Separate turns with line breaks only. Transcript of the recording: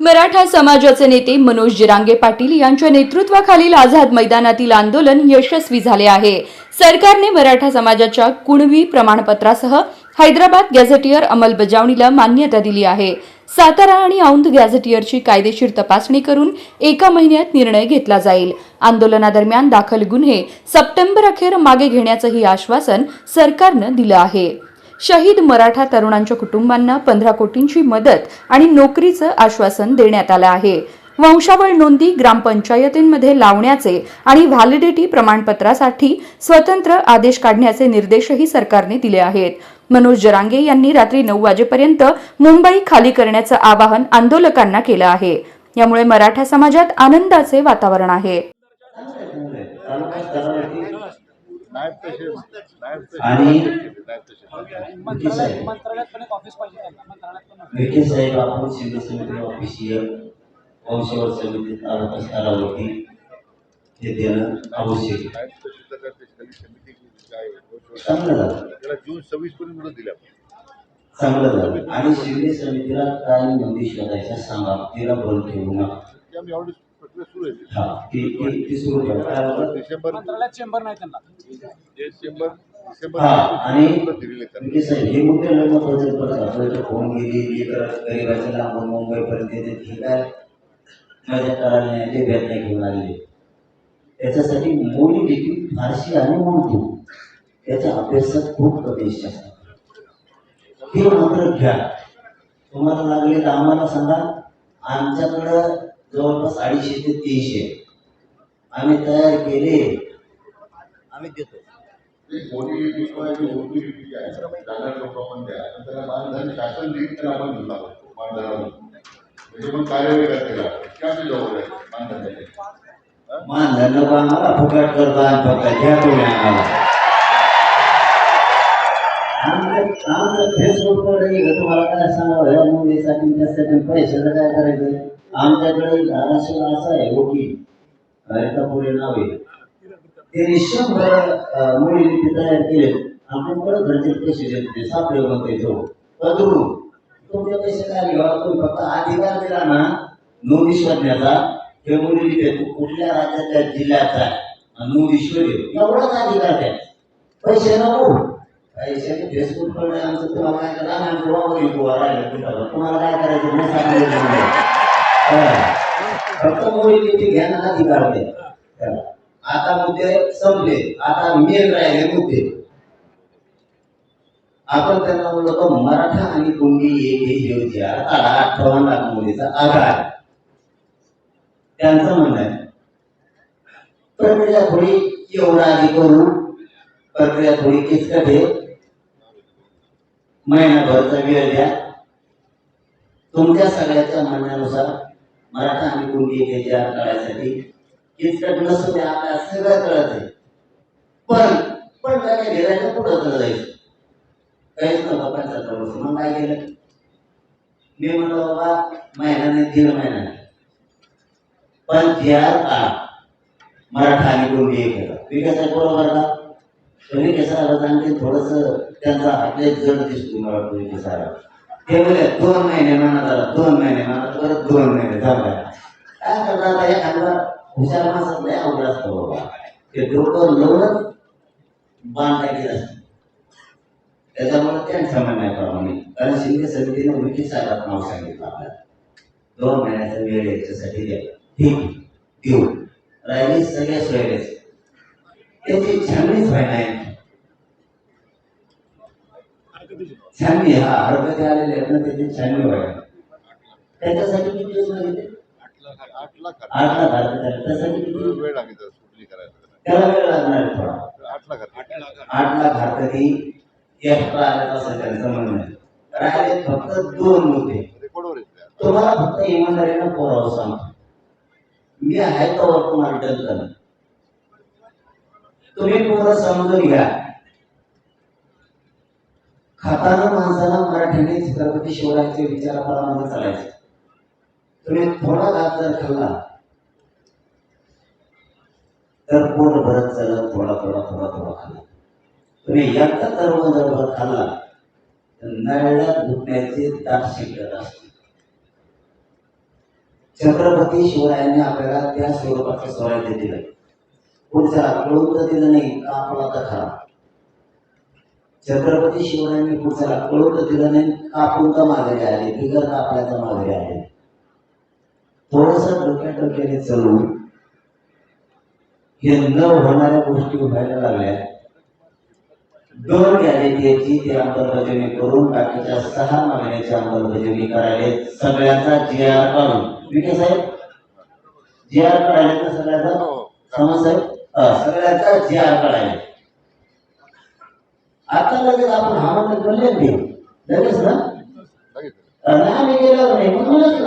मराठा समाजाचे नेते मनोज जिरांगे पाटील यांच्या नेतृत्वाखालील आझाद मैदानातील आंदोलन यशस्वी झाले आहे. सरकारने मराठा समाजाच्या कुणवी प्रमाणपत्रासह हैदराबाद गॅझेटियर अंमलबजावणीला मान्यता दिली आहे. सातारा आणि औंध गॅझेटियरची कायदेशीर तपासणी करून एका महिन्यात निर्णय घेतला जाईल. आंदोलनादरम्यान दाखल गुन्हे सप्टेंबर अखेर मागे घेण्याचंही आश्वासन सरकारनं दिलं आहे. शहीद मराठा तरुणांच्या कुटुंबांना पंधरा कोटींची मदत आणि नोकरीचं आश्वासन देण्यात आलं आहे. वंशावळ नोंदी ग्रामपंचायतींमध्ये लावण्याचे आणि व्हॅलिडिटी प्रमाणपत्रासाठी स्वतंत्र आदेश काढण्याचे निर्देशही सरकारने दिले आहेत. मनोज जरांगे यांनी रात्री नऊ वाजेपर्यंत मुंबई खाली करण्याचं आवाहन आंदोलकांना केलं आहे. यामुळे मराठा समाजात आनंदाचे वातावरण आहे.
आणि विखे साहेब आपण शिंदे समिती ऑफिशियल वंशवर समिती तालुका स्तरावरती हे देणं आवश्यक चांगलं झालं.
जून सव्वीस पर्यंत मुदत दिली आपण.
चांगलं झालं. आणि शिंदे समितीला काय नोंदी शोधायच्या सांगा तिला बंद ठेवू नका. हा ती ती ती सुरू ठेवा काय होतं?
डिसेंबर
मंत्रालयात चेंबर नाही त्यांना.
डिसेंबर डिसेंबर
हा आणि साहेब हे मुद्दे लय महत्त्वाचे फोन गेली लेकर गरीबाच्या लांबून मुंबईपर्यंत येते हे काय मजा करायला नाही ते भेट नाही घेऊन आलेले. त्याच्यासाठी मोडी देखील फारशी आणि म्हणतो त्याच्या अभ्यासात खूप असतात हे मात्र घ्या. तुम्हाला लागले तर आम्हाला सांगा. आमच्याकडं जवळपास अडीचशे ते तीनशे. आम्ही तयार केले. आम्ही देतो.
शासन देईल तर आपण घेऊन मानधनावर. म्हणजे पण कार्यवाही करते आमची मानधन.
मान धन्यवाद आम्हाला फुकट करतो फक्त घ्या तुम्ही आम्हाला. आमचं आमचं फेसबुकवर तुम्हाला काय सांगावं ह्या मुलीसाठी त्यासाठी पैशाचं काय करायचं आमच्याकडे धाराशिव असा आहे वकील हरितापुरे नाव आहे त्यांनी शंभर अं, मुली लिपी तयार केले आपण परत घरचे पैसे देत ते सापडे म्हणते तो बदलून तुमचे पैसे काय घ्यावा तुम्ही फक्त अधिकार दिला ना नोंदी शोधण्याचा हे मुली लिहिते तू कुठल्या राज्याच्या जिल्ह्याचा आहे आणि नोंदी शोधेल एवढाच अधिकार द्या पैसे नको फेसबुककडे आमचं तुम्हाला काय करा आमचं वावर येतो तुम्हाला काय करायचं सांगितलं फक्त मुली अधिकार द्या त्याला. आता मुद्दे संपले. आता मेन राहिले मुद्दे. आपण त्यांना म्हणलो तो मराठा आणि कुणबी एक आला अठ्ठावन्न लाख मुलीचा आधार. त्यांचं म्हणणं आहे. प्रक्रिया थोडी एवढा आधी करू. प्रक्रिया थोडी किचकट आहे. महिनाभरचा वेळ द्या. तुमच्या सगळ्याच्या म्हणण्यानुसार मराठा आणि कुंडी त्याच्या काळासाठी काढायसाठी किचकट नसू द्या आपल्याला सगळं कळत आहे. पण पण काय घेरायचं कुठं तर जायचं? काहीच नव्हतं पंच्याहत्तर वर्ष. मग काय केलं? मी म्हणलो बाबा महिन्याने दीड महिन्याने पण चार का मराठा आणि कुंडी एक केलं विकास बरोबर का? तर विकासाला आणि थोडस त्यांचा हातले जड दिसतो मला तुम्ही विकासाला ते बोले दोन महिने म्हणत आला दोन महिने म्हणत परत दोन महिने झाला काय करतात आता एखादा हुशार माणसात नाही अवघड असतो बाबा. ते डोकं लावूनच बांधायचे टाकीत त्याच्यामुळे त्यांच्या म्हणण्याप्रमाणे कारण शिंदे समितीने विकी साहेबात नाव सांगितलं आपल्याला. दोन महिन्याचा वेळ याच्यासाठी द्या. ठीक आहे, देऊ राहिली सगळ्या सोयरेच त्याची छाननीच व्हायला आहे छाननी हा हरकती आलेले आहेत ना त्याची छाननी व्हायला त्याच्यासाठी किती दिवस मागितले
आठ लाख
आठ लाख. आले त्यासाठी किती?
वेळ लागेल त्याला
वेळ लागणार आहे थोडा.
आठ लाख आठ लाख.
हरकती एक्स्ट्रा आल्या असं त्यांचं म्हणणं आहे राहिले फक्त दोन मुद्दे. तुम्हाला फक्त इमानदारीनं पोरावं सांगतो. मी आहे तर तुम्हाला डल तुम्ही पोरं समजून घ्या. खाताना माणसाला मराठीने छत्रपती शिवरायांचे विचाराप्रमाणे चालायचे. तुम्ही थोडा घात जर खाल्ला तर पोट भरत चालत थोडा थोडा थोडा थोडा खाल्ला. तुम्ही एकटा सर्व जर भर खाल्ला तर नळ्यात दुखण्याचे दाट शिकत असते छत्रपती शिवरायांनी आपल्याला त्या स्वरूपाचं स्वराज्य दिलं. पुढच्या कळून तर दिलं नाही का आपला तर खरा? छत्रपती शिवरायांनी पुढच्याला कळून तर दिलं नाही का आपण तर माघारी आले बिगर का आपल्याला माघारी आले थोडस डोक्या डोक्याने चलून हे न होणाऱ्या गोष्टी व्हायला लागल्या. दोन गॅरेंटीची ते अंमलबजावणी करून बाकीच्या सहा मागण्याची अंमलबजावणी करायला सगळ्यांचा जी आर काढून विखे साहेब जी आर काढायला तर सगळ्याचा समज साहेब? हा, सगळ्यांचा जी आर काढायला आता लगेच आपण हा म्हणत बोलले ते लगेच ना? आणि आम्ही गेलो नाही म्हणूनच